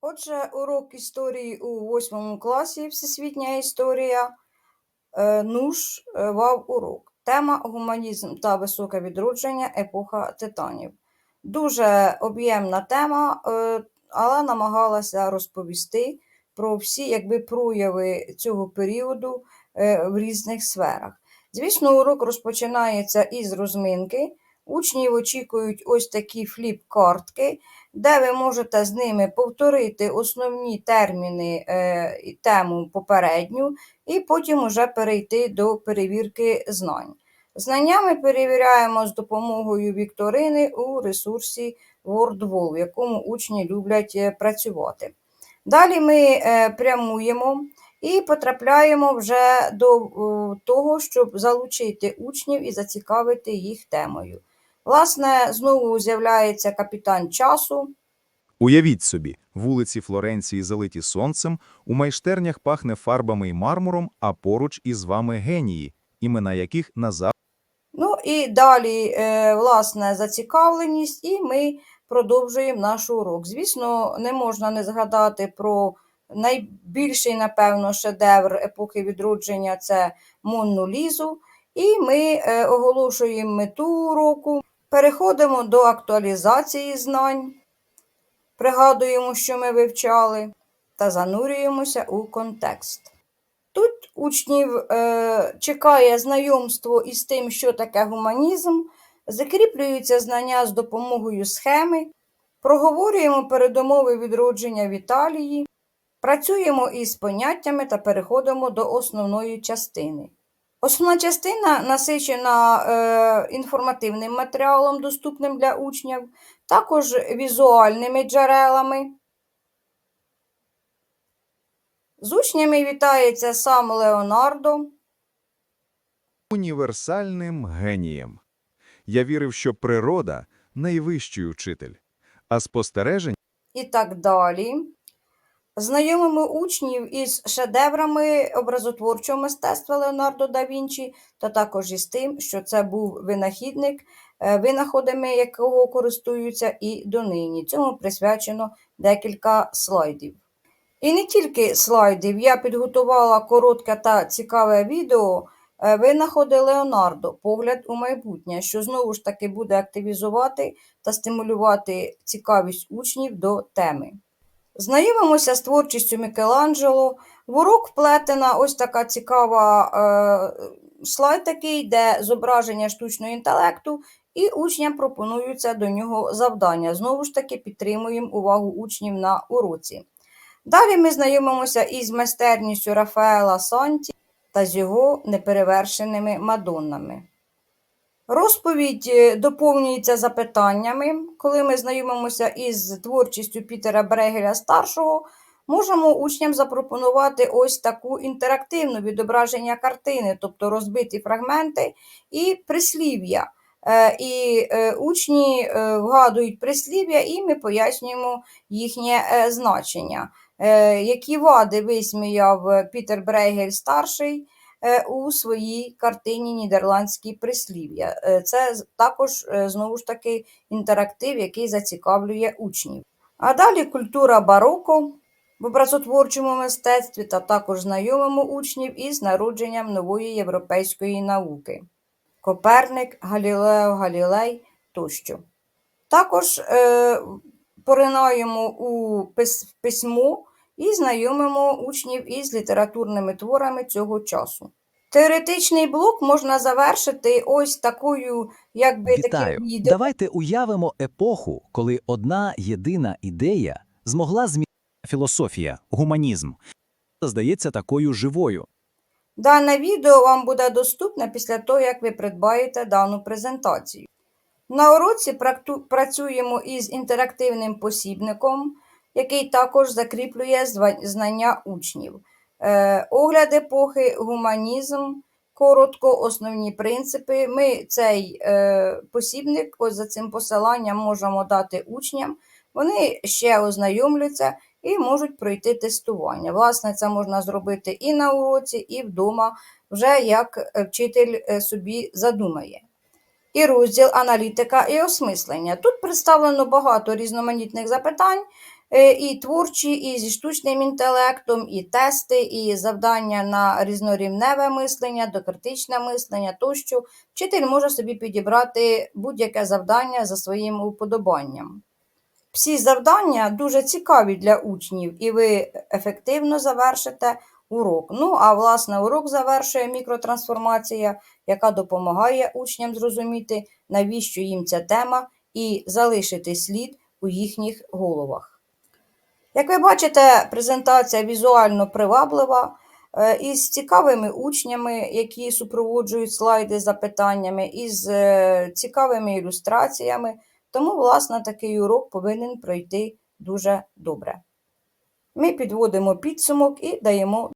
Отже, урок історії у восьмому класі Всесвітня історія. Е, Нуж е, вав урок. Тема гуманізм та високе відродження епоха титанів. Дуже об'ємна тема, е, але намагалася розповісти про всі якби, прояви цього періоду в різних сферах. Звісно, урок розпочинається із розминки. Учнів очікують ось такі фліп-картки, де ви можете з ними повторити основні терміни е, і тему попередню, і потім уже перейти до перевірки знань. Знання ми перевіряємо з допомогою вікторини у ресурсі WordWall, в якому учні люблять е, працювати. Далі ми е, прямуємо і потрапляємо вже до того, щоб залучити учнів і зацікавити їх темою. Власне, знову з'являється капітан часу. Уявіть собі, вулиці Флоренції залиті сонцем, у майстернях пахне фарбами і мармуром, а поруч із вами генії, імена яких назавжди Ну і далі, е, власне, зацікавленість, і ми продовжуємо наш урок. Звісно, не можна не згадати про найбільший, напевно, шедевр епохи відродження це Монну Лізу. І ми е, оголошуємо мету уроку, переходимо до актуалізації знань, пригадуємо, що ми вивчали, та занурюємося у контекст. Тут учнів е, чекає знайомство із тим, що таке гуманізм, закріплюються знання з допомогою схеми, проговорюємо передумови відродження в Італії, працюємо із поняттями та переходимо до основної частини. Основна частина насичена е, інформативним матеріалом, доступним для учнів, також візуальними джерелами. З учнями вітається сам Леонардо. універсальним генієм. Я вірив, що природа – найвищий учитель, а спостереження і так далі. Знайомимо учнів із шедеврами образотворчого мистецтва Леонардо да Вінчі, та також із тим, що це був винахідник, е, винаходами якого користуються і донині. Цьому присвячено декілька слайдів. І не тільки слайдів, я підготувала коротке та цікаве відео е, винаходи Леонардо, погляд у майбутнє, що знову ж таки буде активізувати та стимулювати цікавість учнів до теми. Знайомимося з творчістю Мікеланджело. В урок вплетена ось така цікава е, слайд такий, де зображення штучного інтелекту, і учням пропонуються до нього завдання. Знову ж таки, підтримуємо увагу учнів на уроці. Далі ми знайомимося із майстерністю Рафаела Санті та з його неперевершеними мадоннами. Розповідь е, доповнюється запитаннями. Коли ми знайомимося із творчістю Пітера Брегеля старшого, можемо учням запропонувати ось таку інтерактивну відображення картини, тобто розбиті фрагменти і прислів'я. Е, І е, учні вгадують прислів'я, і ми пояснюємо їхнє значення. Які вади висміяв Пітер Брейгель старший у своїй картині Нідерландські прислів'я. Е, Це також е, знову ж таки інтерактив, який зацікавлює учнів. А далі культура бароко в образотворчому мистецтві та також знайомимо учнів із народженням нової європейської науки. Коперник, Галілео Галілей тощо. Також е, поринаємо у письмо і знайомимо учнів із літературними творами цього часу. Теоретичний блок можна завершити ось такою, якби Вітаю. таким. Давайте уявимо епоху, коли одна єдина ідея змогла змінити філософія, гуманізм. Здається такою живою. Дане відео вам буде доступне після того, як ви придбаєте дану презентацію. На уроці практу- працюємо із інтерактивним посібником, який також закріплює знання учнів. Е, огляд епохи, гуманізм, коротко, основні принципи. Ми цей е, посібник, ось за цим посиланням, можемо дати учням. Вони ще ознайомляться і можуть пройти тестування. Власне, це можна зробити і на уроці, і вдома, вже як вчитель е, собі задумає. І розділ аналітика і осмислення. Тут представлено багато різноманітних запитань, і творчі, і зі штучним інтелектом, і тести, і завдання на різнорівневе мислення, докритичне мислення тощо. Вчитель може собі підібрати будь-яке завдання за своїм уподобанням. Всі завдання дуже цікаві для учнів, і ви ефективно завершите урок. Ну, а власне, урок завершує мікротрансформація, яка допомагає учням зрозуміти, навіщо їм ця тема, і залишити слід у їхніх головах. Як ви бачите, презентація візуально приваблива, е, із цікавими учнями, які супроводжують слайди з запитаннями, із е, цікавими ілюстраціями. Тому, власне, такий урок повинен пройти дуже добре. Ми підводимо підсумок і даємо